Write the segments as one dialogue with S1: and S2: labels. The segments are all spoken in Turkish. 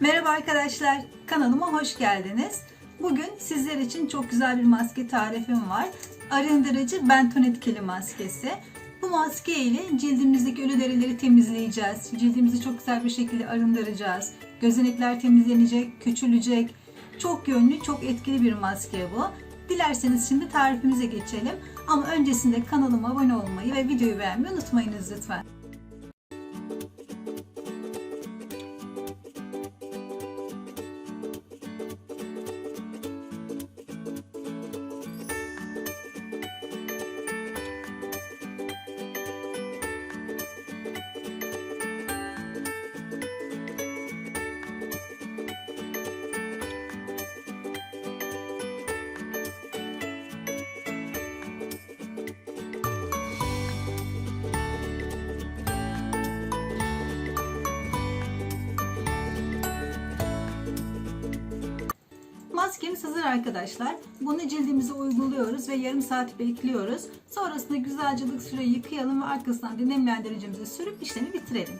S1: Merhaba arkadaşlar, kanalıma hoş geldiniz. Bugün sizler için çok güzel bir maske tarifim var. Arındırıcı benton etkili maskesi. Bu maske ile cildimizdeki ölü derileri temizleyeceğiz. Cildimizi çok güzel bir şekilde arındıracağız. Gözenekler temizlenecek, küçülecek. Çok yönlü, çok etkili bir maske bu. Dilerseniz şimdi tarifimize geçelim. Ama öncesinde kanalıma abone olmayı ve videoyu beğenmeyi unutmayınız lütfen. Maskemiz hazır arkadaşlar. Bunu cildimize uyguluyoruz ve yarım saat bekliyoruz. Sonrasında güzelce ılık süre yıkayalım ve arkasından da nemlendiricimizi sürüp işlemi bitirelim.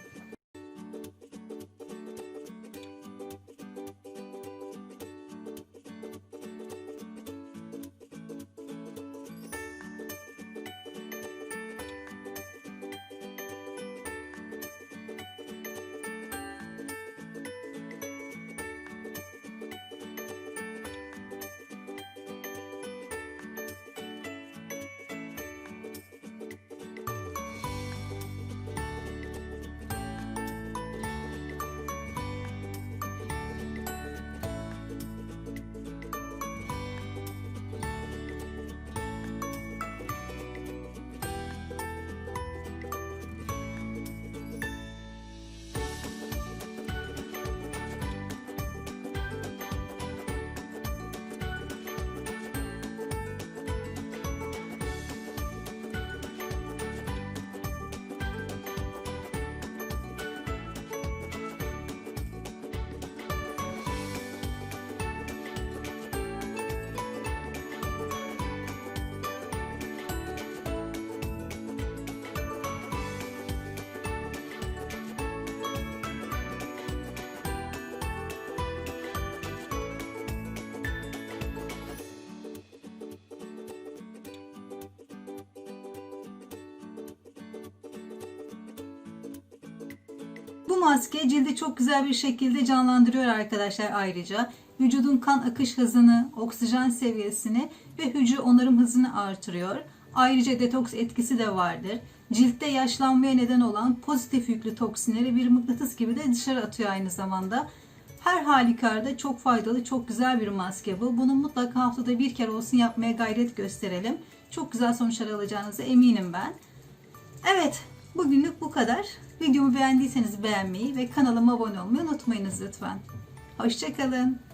S1: Bu maske cildi çok güzel bir şekilde canlandırıyor arkadaşlar ayrıca. Vücudun kan akış hızını, oksijen seviyesini ve hücre onarım hızını artırıyor. Ayrıca detoks etkisi de vardır. Ciltte yaşlanmaya neden olan pozitif yüklü toksinleri bir mıknatıs gibi de dışarı atıyor aynı zamanda. Her halükarda çok faydalı, çok güzel bir maske bu. Bunu mutlaka haftada bir kere olsun yapmaya gayret gösterelim. Çok güzel sonuçlar alacağınıza eminim ben. Evet, bugünlük bu kadar. Videomu beğendiyseniz beğenmeyi ve kanalıma abone olmayı unutmayınız lütfen. Hoşçakalın.